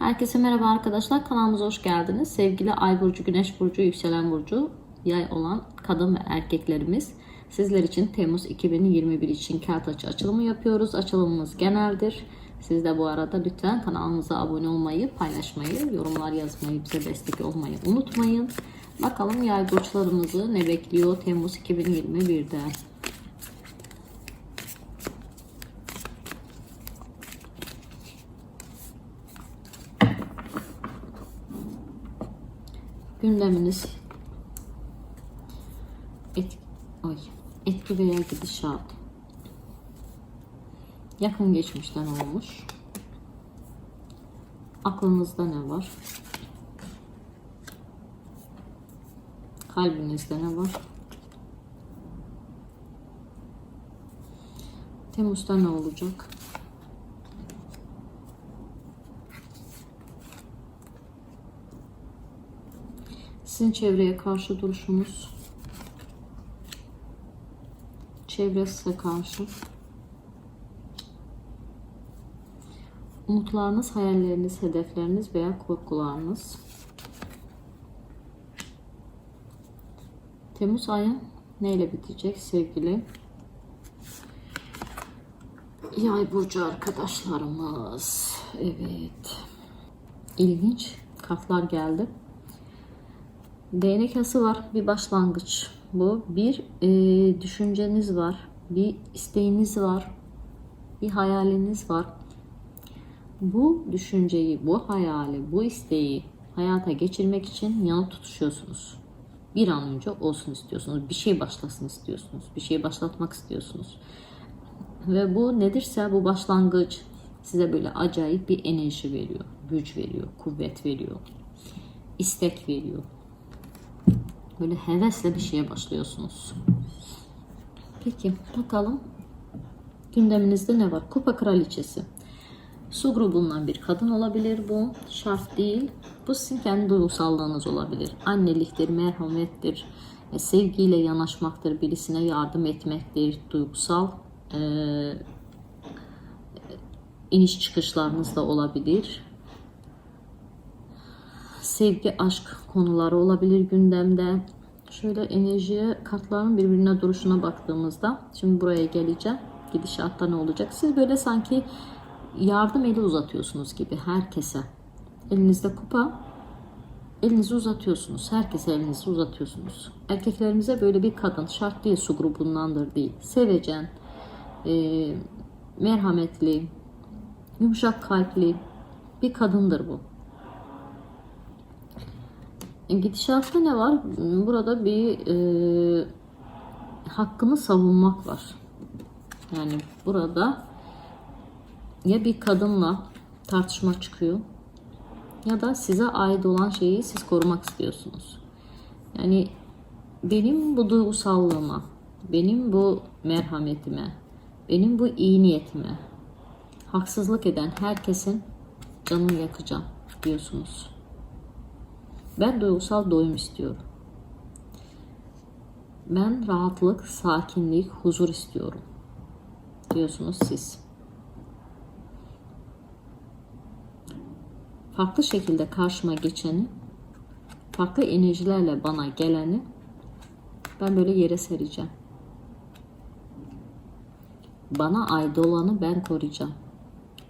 Herkese merhaba arkadaşlar. Kanalımıza hoş geldiniz. Sevgili Ay burcu, Güneş burcu, yükselen burcu, yay olan kadın ve erkeklerimiz sizler için Temmuz 2021 için kağıt açı açılımı yapıyoruz. Açılımımız geneldir. Siz de bu arada lütfen kanalımıza abone olmayı, paylaşmayı, yorumlar yazmayı, bize destek olmayı unutmayın. Bakalım yay burçlarımızı ne bekliyor Temmuz 2021'de. Gündeminiz et, ay, etki veya gidişat. Yakın geçmişten olmuş? Aklınızda ne var? Kalbinizde ne var? Temmuz'da ne olacak Sizin çevreye karşı duruşunuz. Çevre size karşı. Umutlarınız, hayalleriniz, hedefleriniz veya korkularınız. Temmuz ayı neyle bitecek sevgili Yay burcu arkadaşlarımız. Evet. İlginç kartlar geldi. Değnek var. Bir başlangıç. Bu bir e, düşünceniz var. Bir isteğiniz var. Bir hayaliniz var. Bu düşünceyi, bu hayali, bu isteği hayata geçirmek için yana tutuşuyorsunuz. Bir an önce olsun istiyorsunuz. Bir şey başlasın istiyorsunuz. Bir şey başlatmak istiyorsunuz. Ve bu nedirse bu başlangıç size böyle acayip bir enerji veriyor. Güç veriyor, kuvvet veriyor. istek veriyor Böyle hevesle bir şeye başlıyorsunuz. Peki bakalım gündeminizde ne var? Kupa kraliçesi. Su grubundan bir kadın olabilir bu. Şart değil. Bu sizin kendi duygusallığınız olabilir. Anneliktir, merhamettir, e, sevgiyle yanaşmaktır, birisine yardım etmektir, duygusal e, iniş çıkışlarınız da olabilir sevgi, aşk konuları olabilir gündemde. Şöyle enerjiye kartların birbirine duruşuna baktığımızda şimdi buraya geleceğim. Gidişatta ne olacak? Siz böyle sanki yardım eli uzatıyorsunuz gibi herkese. Elinizde kupa, elinizi uzatıyorsunuz. Herkese elinizi uzatıyorsunuz. Erkeklerimize böyle bir kadın şart değil su grubundandır değil. Sevecen, e, merhametli, yumuşak kalpli bir kadındır bu. Gidişatta ne var? Burada bir e, hakkını savunmak var. Yani burada ya bir kadınla tartışma çıkıyor ya da size ait olan şeyi siz korumak istiyorsunuz. Yani benim bu duygusallığıma, benim bu merhametime, benim bu iyi niyetime haksızlık eden herkesin canını yakacağım diyorsunuz. Ben duygusal doyum istiyorum. Ben rahatlık, sakinlik, huzur istiyorum. Diyorsunuz siz. Farklı şekilde karşıma geçeni, farklı enerjilerle bana geleni ben böyle yere sereceğim. Bana ait olanı ben koruyacağım.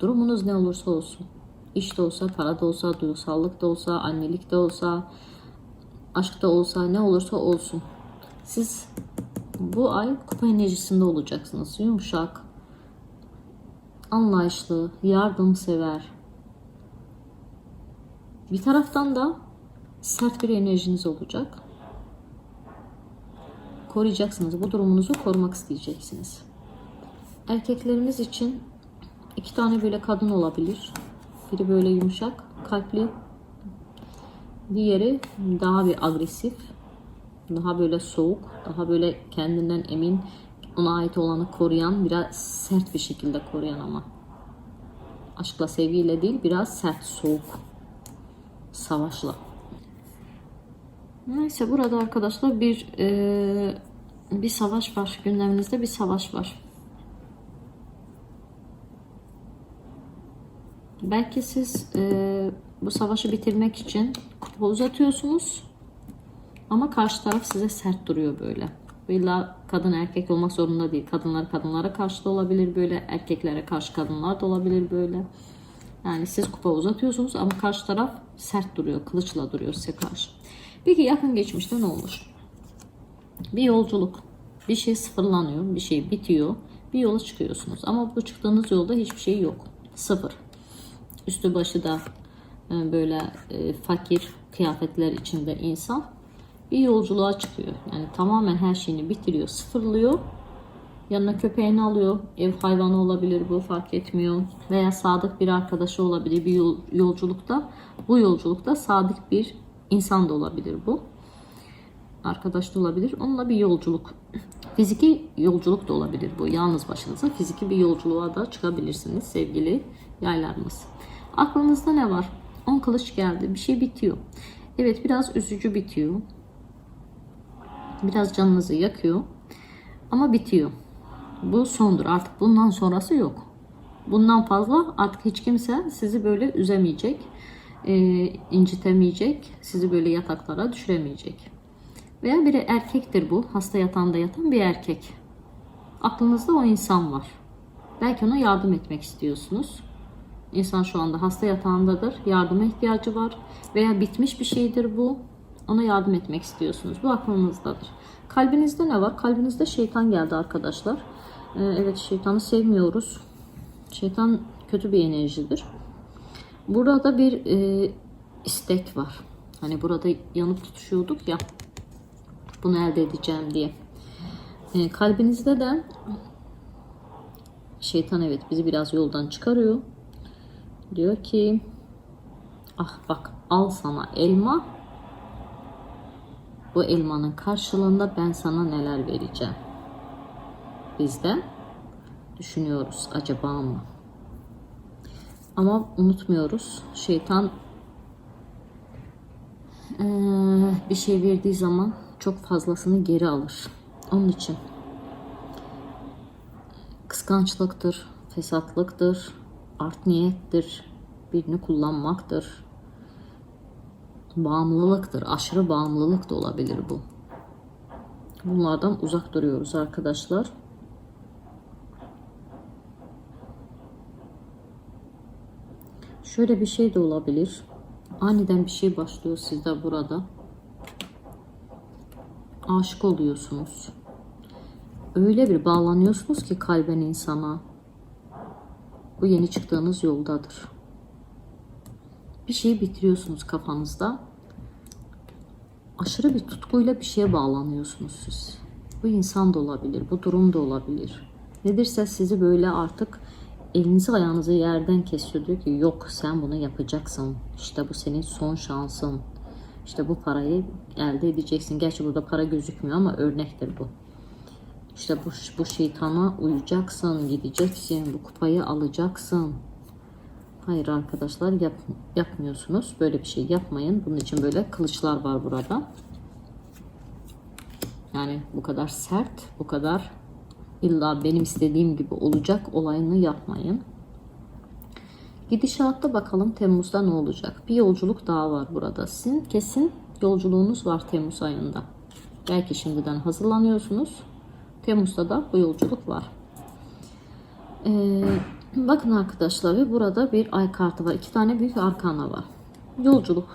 Durumunuz ne olursa olsun. İş de olsa, para da olsa, duygusallık da olsa, annelik de olsa, aşk da olsa, ne olursa olsun. Siz bu ay kupa enerjisinde olacaksınız. Yumuşak, anlayışlı, yardımsever. Bir taraftan da sert bir enerjiniz olacak. Koruyacaksınız. Bu durumunuzu korumak isteyeceksiniz. Erkeklerimiz için iki tane böyle kadın olabilir. Biri böyle yumuşak, kalpli. Diğeri daha bir agresif. Daha böyle soğuk, daha böyle kendinden emin, ona ait olanı koruyan, biraz sert bir şekilde koruyan ama. Aşkla, sevgiyle değil, biraz sert, soğuk. Savaşla. Neyse burada arkadaşlar bir e, bir savaş var. Gündeminizde bir savaş var. Belki siz e, bu savaşı bitirmek için kupa uzatıyorsunuz. Ama karşı taraf size sert duruyor böyle. İlla kadın erkek olmak zorunda değil. Kadınlar kadınlara karşı da olabilir böyle. Erkeklere karşı kadınlar da olabilir böyle. Yani siz kupa uzatıyorsunuz ama karşı taraf sert duruyor. Kılıçla duruyor size karşı. Peki yakın geçmişte ne olmuş? Bir yolculuk. Bir şey sıfırlanıyor. Bir şey bitiyor. Bir yola çıkıyorsunuz. Ama bu çıktığınız yolda hiçbir şey yok. Sıfır. Üstü başı da e, böyle e, fakir kıyafetler içinde insan bir yolculuğa çıkıyor. Yani tamamen her şeyini bitiriyor, sıfırlıyor. Yanına köpeğini alıyor. Ev hayvanı olabilir bu fark etmiyor. Veya sadık bir arkadaşı olabilir bir yol, yolculukta. Bu yolculukta sadık bir insan da olabilir bu. Arkadaş da olabilir. Onunla bir yolculuk. Fiziki yolculuk da olabilir bu. Yalnız başınıza fiziki bir yolculuğa da çıkabilirsiniz sevgili yaylarımız. Aklınızda ne var? 10 kılıç geldi. Bir şey bitiyor. Evet biraz üzücü bitiyor. Biraz canınızı yakıyor. Ama bitiyor. Bu sondur. Artık bundan sonrası yok. Bundan fazla artık hiç kimse sizi böyle üzemeyecek, e, incitemeyecek, sizi böyle yataklara düşüremeyecek. Veya biri erkektir bu. Hasta yatağında yatan bir erkek. Aklınızda o insan var. Belki ona yardım etmek istiyorsunuz. İnsan şu anda hasta yatağındadır. Yardıma ihtiyacı var. Veya bitmiş bir şeydir bu. Ona yardım etmek istiyorsunuz. Bu aklınızdadır. Kalbinizde ne var? Kalbinizde şeytan geldi arkadaşlar. Ee, evet şeytanı sevmiyoruz. Şeytan kötü bir enerjidir. Burada bir e, istek var. Hani burada yanıp tutuşuyorduk ya. Bunu elde edeceğim diye. E, kalbinizde de şeytan evet bizi biraz yoldan çıkarıyor. Diyor ki ah bak al sana elma bu elmanın karşılığında ben sana neler vereceğim. Biz de düşünüyoruz acaba mı? Ama unutmuyoruz. Şeytan eee, bir şey verdiği zaman çok fazlasını geri alır. Onun için kıskançlıktır, fesatlıktır, art niyettir, birini kullanmaktır, bağımlılıktır, aşırı bağımlılık da olabilir bu. Bunlardan uzak duruyoruz arkadaşlar. Şöyle bir şey de olabilir. Aniden bir şey başlıyor sizde burada. Aşık oluyorsunuz. Öyle bir bağlanıyorsunuz ki kalben insana. Bu yeni çıktığınız yoldadır. Bir şeyi bitiriyorsunuz kafanızda. Aşırı bir tutkuyla bir şeye bağlanıyorsunuz siz. Bu insan da olabilir, bu durum da olabilir. Nedirse sizi böyle artık elinizi ayağınızı yerden kesiyor. Diyor ki yok sen bunu yapacaksın. İşte bu senin son şansın. İşte bu parayı elde edeceksin. Gerçi burada para gözükmüyor ama örnektir bu. İşte bu, bu şeytana uyacaksın, gideceksin, bu kupayı alacaksın. Hayır arkadaşlar yap, yapmıyorsunuz. Böyle bir şey yapmayın. Bunun için böyle kılıçlar var burada. Yani bu kadar sert, bu kadar illa benim istediğim gibi olacak olayını yapmayın. Gidişatta bakalım Temmuz'da ne olacak? Bir yolculuk daha var burada. Sizin kesin yolculuğunuz var Temmuz ayında. Belki şimdiden hazırlanıyorsunuz. Temmuz'da da bu yolculuk var. Ee, bakın arkadaşlar ve burada bir ay kartı var. İki tane büyük arkana var. Yolculuk.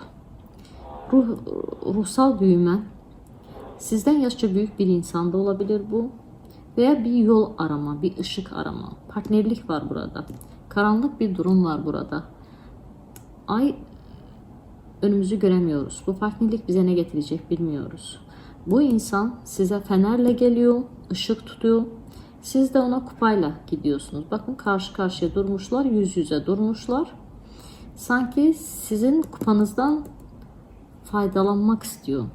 Ruh, ruhsal büyüme. Sizden yaşça büyük bir insan da olabilir bu. Veya bir yol arama, bir ışık arama. Partnerlik var burada. Karanlık bir durum var burada. Ay önümüzü göremiyoruz. Bu partnerlik bize ne getirecek bilmiyoruz. Bu insan size fenerle geliyor, ışık tutuyor. Siz de ona kupayla gidiyorsunuz. Bakın karşı karşıya durmuşlar, yüz yüze durmuşlar. Sanki sizin kupanızdan faydalanmak istiyor.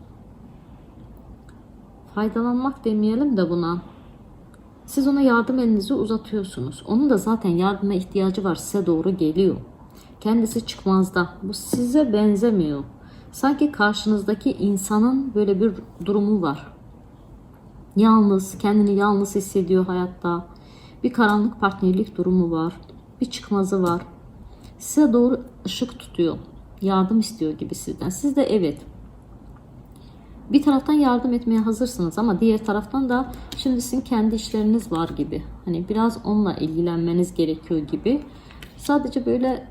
Faydalanmak demeyelim de buna. Siz ona yardım elinizi uzatıyorsunuz. Onun da zaten yardıma ihtiyacı var. Size doğru geliyor. Kendisi çıkmazda. Bu size benzemiyor. Sanki karşınızdaki insanın böyle bir durumu var. Yalnız, kendini yalnız hissediyor hayatta. Bir karanlık partnerlik durumu var. Bir çıkmazı var. size doğru ışık tutuyor. Yardım istiyor gibi sizden. Siz de evet. Bir taraftan yardım etmeye hazırsınız ama diğer taraftan da şimdi sizin kendi işleriniz var gibi. Hani biraz onunla ilgilenmeniz gerekiyor gibi. Sadece böyle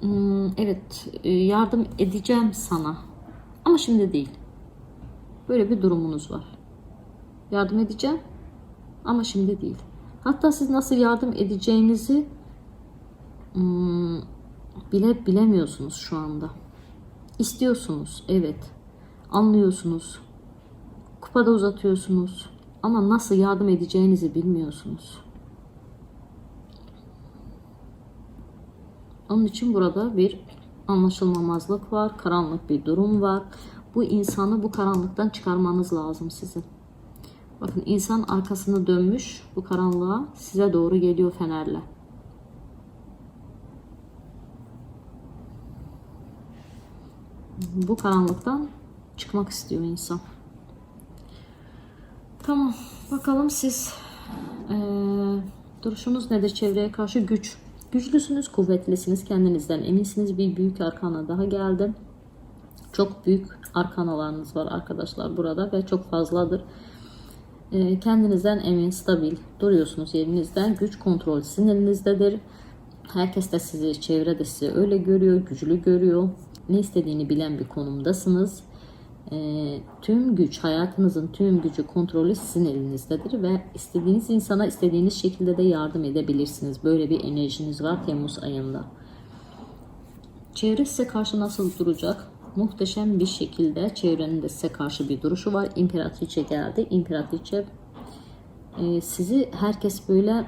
"Hmm, evet e, yardım edeceğim sana ama şimdi değil. Böyle bir durumunuz var. Yardım edeceğim ama şimdi değil. Hatta siz nasıl yardım edeceğinizi hmm, bile bilemiyorsunuz şu anda. İstiyorsunuz, evet. Anlıyorsunuz. Kupada uzatıyorsunuz. Ama nasıl yardım edeceğinizi bilmiyorsunuz. Onun için burada bir anlaşılmamazlık var, karanlık bir durum var. Bu insanı bu karanlıktan çıkarmanız lazım sizin. Bakın insan arkasını dönmüş bu karanlığa size doğru geliyor fenerle. Bu karanlıktan çıkmak istiyor insan. Tamam. Bakalım siz eee, duruşunuz nedir çevreye karşı güç. Güçlüsünüz, kuvvetlisiniz, kendinizden eminsiniz. Bir büyük arkana daha geldi. Çok büyük arkanalarınız var arkadaşlar burada ve çok fazladır. Eee, kendinizden emin, stabil duruyorsunuz yerinizden. Güç kontrol sizin elinizdedir. Herkes de sizi, çevre de sizi öyle görüyor, güçlü görüyor. Ne istediğini bilen bir konumdasınız. Ee, tüm güç, hayatınızın tüm gücü, kontrolü sizin elinizdedir ve istediğiniz insana istediğiniz şekilde de yardım edebilirsiniz. Böyle bir enerjiniz var Temmuz ayında. Çevre size karşı nasıl duracak? Muhteşem bir şekilde çevrenin de size karşı bir duruşu var. İmperatriçe geldi. İmperatriçe e, sizi herkes böyle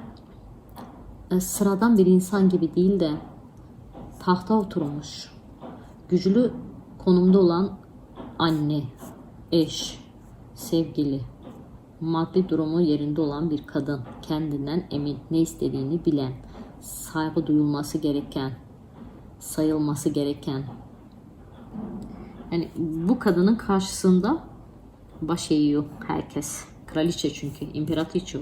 e, sıradan bir insan gibi değil de tahta oturmuş, güçlü konumda olan anne, eş, sevgili, maddi durumu yerinde olan bir kadın, kendinden emin, ne istediğini bilen, saygı duyulması gereken, sayılması gereken. Yani bu kadının karşısında baş eğiyor herkes. Kraliçe çünkü, imparatriçe o.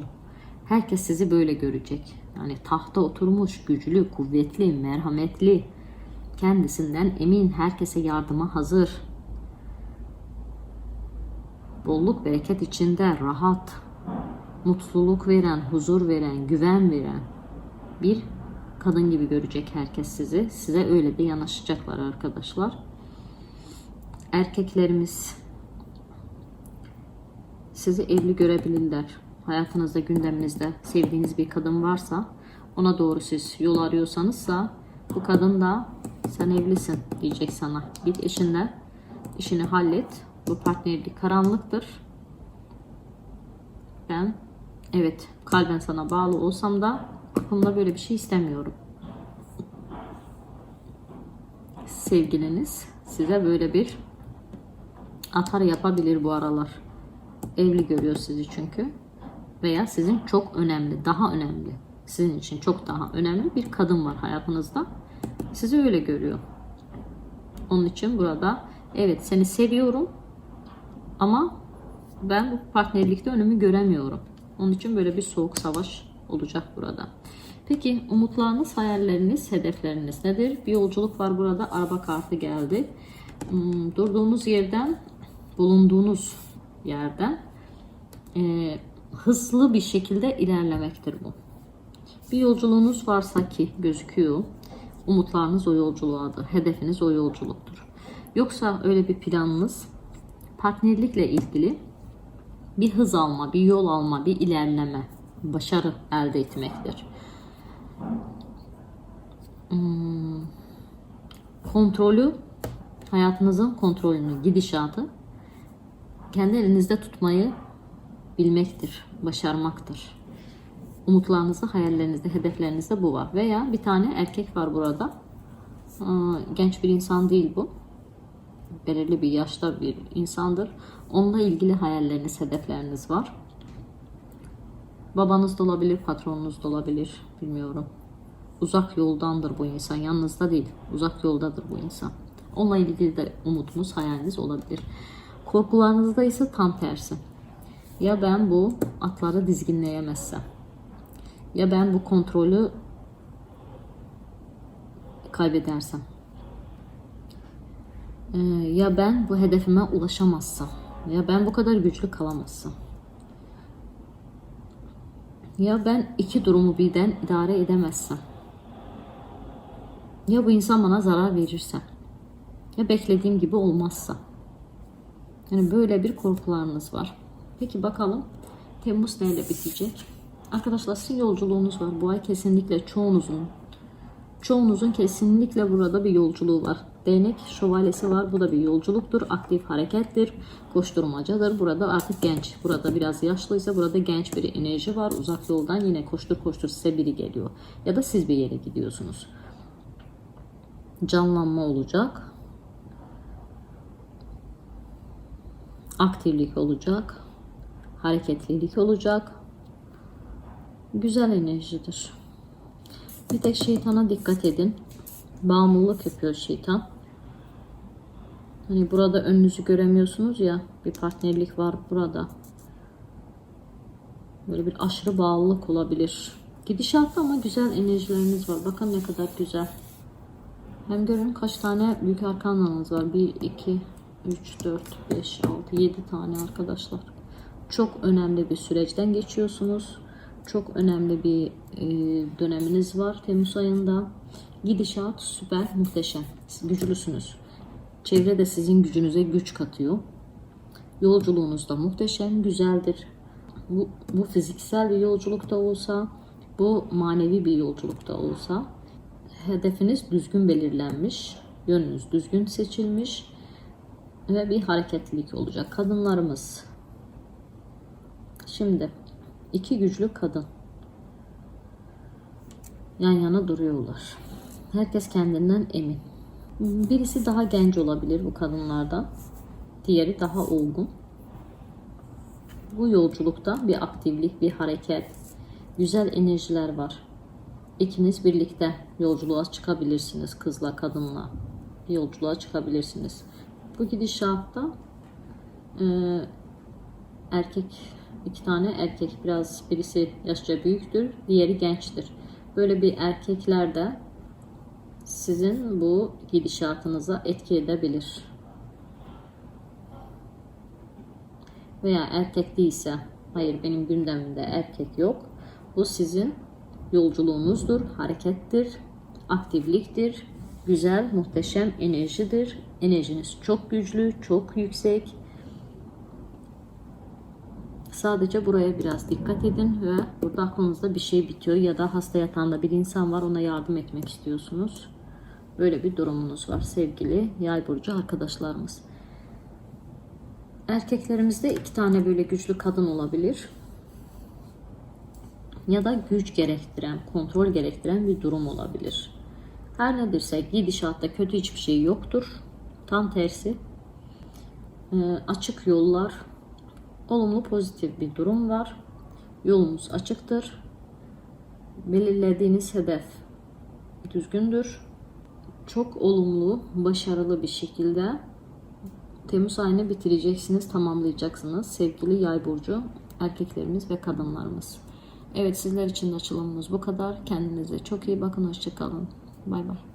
Herkes sizi böyle görecek. Yani tahta oturmuş, güçlü, kuvvetli, merhametli, kendisinden emin, herkese yardıma hazır. Bolluk bereket içinde rahat, mutluluk veren, huzur veren, güven veren bir kadın gibi görecek herkes sizi. Size öyle de yanaşacaklar arkadaşlar. Erkeklerimiz sizi evli görebilirler. Hayatınızda, gündeminizde sevdiğiniz bir kadın varsa ona doğru siz yol arıyorsanızsa bu kadın da sen evlisin diyecek sana. Git eşinle işini hallet. Bu partnerlik karanlıktır. Ben evet kalben sana bağlı olsam da aklımda böyle bir şey istemiyorum. Sevgiliniz size böyle bir atar yapabilir bu aralar. Evli görüyor sizi çünkü. Veya sizin çok önemli, daha önemli, sizin için çok daha önemli bir kadın var hayatınızda. Sizi öyle görüyor. Onun için burada evet seni seviyorum ama ben bu partnerlikte önümü göremiyorum. Onun için böyle bir soğuk savaş olacak burada. Peki umutlarınız, hayalleriniz, hedefleriniz nedir? Bir yolculuk var burada. Araba kartı geldi. Hmm, durduğunuz yerden, bulunduğunuz yerden e, hızlı bir şekilde ilerlemektir bu. Bir yolculuğunuz varsa ki gözüküyor. Umutlarınız o yolculuğadır. Hedefiniz o yolculuktur. Yoksa öyle bir planınız partnerlikle ilgili bir hız alma, bir yol alma, bir ilerleme, başarı elde etmektir. Hmm, kontrolü, hayatınızın kontrolünü, gidişatı kendi elinizde tutmayı bilmektir, başarmaktır. Umutlarınızda, hayallerinizde, hedeflerinizde bu var. Veya bir tane erkek var burada. Genç bir insan değil bu. Belirli bir yaşta bir insandır. Onunla ilgili hayalleriniz, hedefleriniz var. Babanız da olabilir, patronunuz da olabilir. Bilmiyorum. Uzak yoldandır bu insan. Yanınızda değil. Uzak yoldadır bu insan. Onunla ilgili de umutunuz, hayaliniz olabilir. Korkularınızda ise tam tersi. Ya ben bu atları dizginleyemezsem ya ben bu kontrolü kaybedersem. Ee, ya ben bu hedefime ulaşamazsam. Ya ben bu kadar güçlü kalamazsam. Ya ben iki durumu birden idare edemezsem. Ya bu insan bana zarar verirse. Ya beklediğim gibi olmazsa. Yani böyle bir korkularınız var. Peki bakalım Temmuz neyle bitecek? Arkadaşlar sizin yolculuğunuz var. Bu ay kesinlikle çoğunuzun çoğunuzun kesinlikle burada bir yolculuğu var. Değnek şövalyesi var. Bu da bir yolculuktur. Aktif harekettir. Koşturmacadır. Burada artık genç. Burada biraz yaşlıysa burada genç bir enerji var. Uzak yoldan yine koştur koştur size biri geliyor. Ya da siz bir yere gidiyorsunuz. Canlanma olacak. Aktiflik olacak. Hareketlilik olacak. Güzel enerjidir. Bir tek şeytana dikkat edin. Bağımlılık yapıyor şeytan. Hani burada önünüzü göremiyorsunuz ya. Bir partnerlik var burada. Böyle bir aşırı bağlılık olabilir. Gidişatta ama güzel enerjileriniz var. Bakın ne kadar güzel. Hem görün kaç tane büyük arkanlarınız var. 1, 2, 3, 4, 5, 6, 7 tane arkadaşlar. Çok önemli bir süreçten geçiyorsunuz. Çok önemli bir e, döneminiz var Temmuz ayında. Gidişat süper, muhteşem. Güçlüsünüz. Çevre de sizin gücünüze güç katıyor. Yolculuğunuz da muhteşem, güzeldir. Bu, bu fiziksel bir yolculukta olsa, bu manevi bir yolculukta olsa hedefiniz düzgün belirlenmiş, yönünüz düzgün seçilmiş ve bir hareketlilik olacak. Kadınlarımız şimdi iki güçlü kadın yan yana duruyorlar. Herkes kendinden emin. Birisi daha genç olabilir bu kadınlardan. Diğeri daha olgun. Bu yolculukta bir aktiflik, bir hareket, güzel enerjiler var. İkiniz birlikte yolculuğa çıkabilirsiniz kızla, kadınla. Bir yolculuğa çıkabilirsiniz. Bu gidişatta e, erkek iki tane erkek biraz birisi yaşça büyüktür, diğeri gençtir. Böyle bir erkekler de sizin bu gidişatınıza etki edebilir. Veya erkek değilse, hayır benim gündemimde erkek yok. Bu sizin yolculuğunuzdur, harekettir, aktifliktir, güzel, muhteşem enerjidir. Enerjiniz çok güçlü, çok yüksek. Sadece buraya biraz dikkat edin ve burada aklınızda bir şey bitiyor ya da hasta yatağında bir insan var ona yardım etmek istiyorsunuz. Böyle bir durumunuz var sevgili yay burcu arkadaşlarımız. Erkeklerimizde iki tane böyle güçlü kadın olabilir. Ya da güç gerektiren, kontrol gerektiren bir durum olabilir. Her nedirse gidişatta kötü hiçbir şey yoktur. Tam tersi e, açık yollar, olumlu pozitif bir durum var. Yolunuz açıktır. Belirlediğiniz hedef düzgündür. Çok olumlu, başarılı bir şekilde Temmuz ayını bitireceksiniz, tamamlayacaksınız. Sevgili yay burcu erkeklerimiz ve kadınlarımız. Evet sizler için açılımımız bu kadar. Kendinize çok iyi bakın. Hoşçakalın. Bay bay.